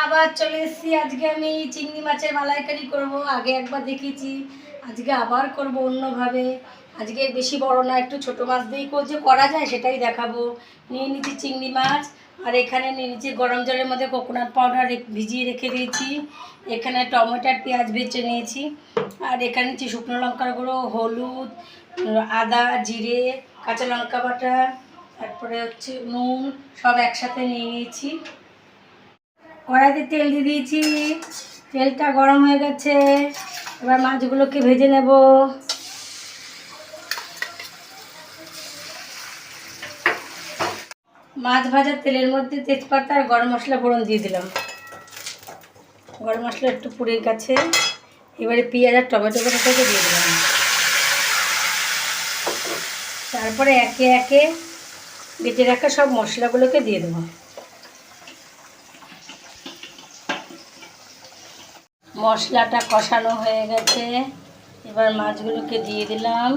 আবার চলে এসেছি। আজকে আমি চিংড়ি মাছের মালাইকারি করব। আগে একবার দেখেছি আজকে আবার করব অন্যভাবে। আজকে বেশি বড় না, একটু ছোট মাছ দিয়েই যে করা যায় সেটাই দেখাবো। নিয়ে নিচ্ছি চিংড়ি মাছ। আর এখানে নিয়ে নিচ্ছি গরম জলের মধ্যে কোকোনাট পাউডার ভিজিয়ে রেখে দিয়েছি। এখানে টমেটোর পেঁয়াজ বেচে নিয়েছি। আর এখানে নিচ্ছি শুকনো লঙ্কার গুঁড়ো, হলুদ, আদা, জিরে, কাঁচা লঙ্কা বাটা, তারপরে হচ্ছে নুন, সব একসাথে নিয়ে নিয়েছি। কড়াইতে তেল দিয়ে দিয়েছি। তেলটা গরম হয়ে গেছে। এবার মাছগুলোকে ভেজে নেব। মাছ ভাজার তেলের মধ্যে তেজপাতা আর গরম মশলা ফোড়ন দিয়ে দিলাম। গরম মশলা একটু পুড়ে গেছে। এবারে পেঁয়াজ আর টমেটো কটাটাকে দিয়ে দিলাম। তারপরে একে একে বেটে রাখা সব মশলাগুলোকে দিয়ে দেবো। মশলাটা কষানো হয়ে গেছে। এবার মাছগুলোকে দিয়ে দিলাম।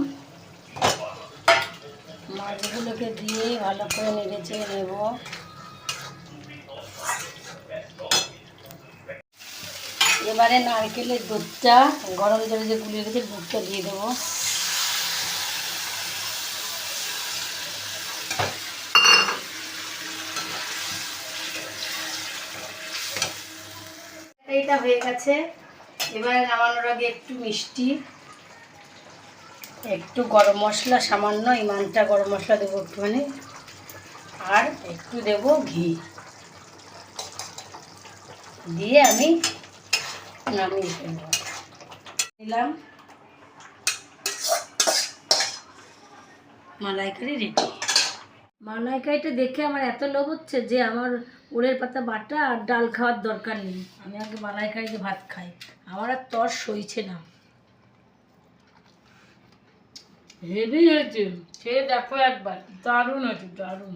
মাছগুলোকে দিয়ে ভালো করে নেড়ে চেড়ে নেব। এবারে নারকেলের দুধটা, গরম জলে যে গুলিয়ে গেছে দুধটা দিয়ে দেবো। এইটা হয়ে গেছে। এবারে নামানোর আগে একটু মিষ্টি, একটু গরম মশলা, সামান্য ইমানটা গরম মশলা দেবো একটুখানি। আর একটু দেব ঘি। দিয়ে আমি নামিয়ে ফেলব দিলাম মালাইকারি রেডি মালাইকারিটা দেখে আমার এত লোভ হচ্ছে যে আমার উড়ের পাতা বাটা আর ডাল খাওয়ার দরকার নেই। আমি আগে মালাইকারি দিয়ে ভাত খাই। আমার আর তর সইছে না। হেভি হয়েছে। সে দেখো একবার। দারুণ হয়েছে, দারুণ।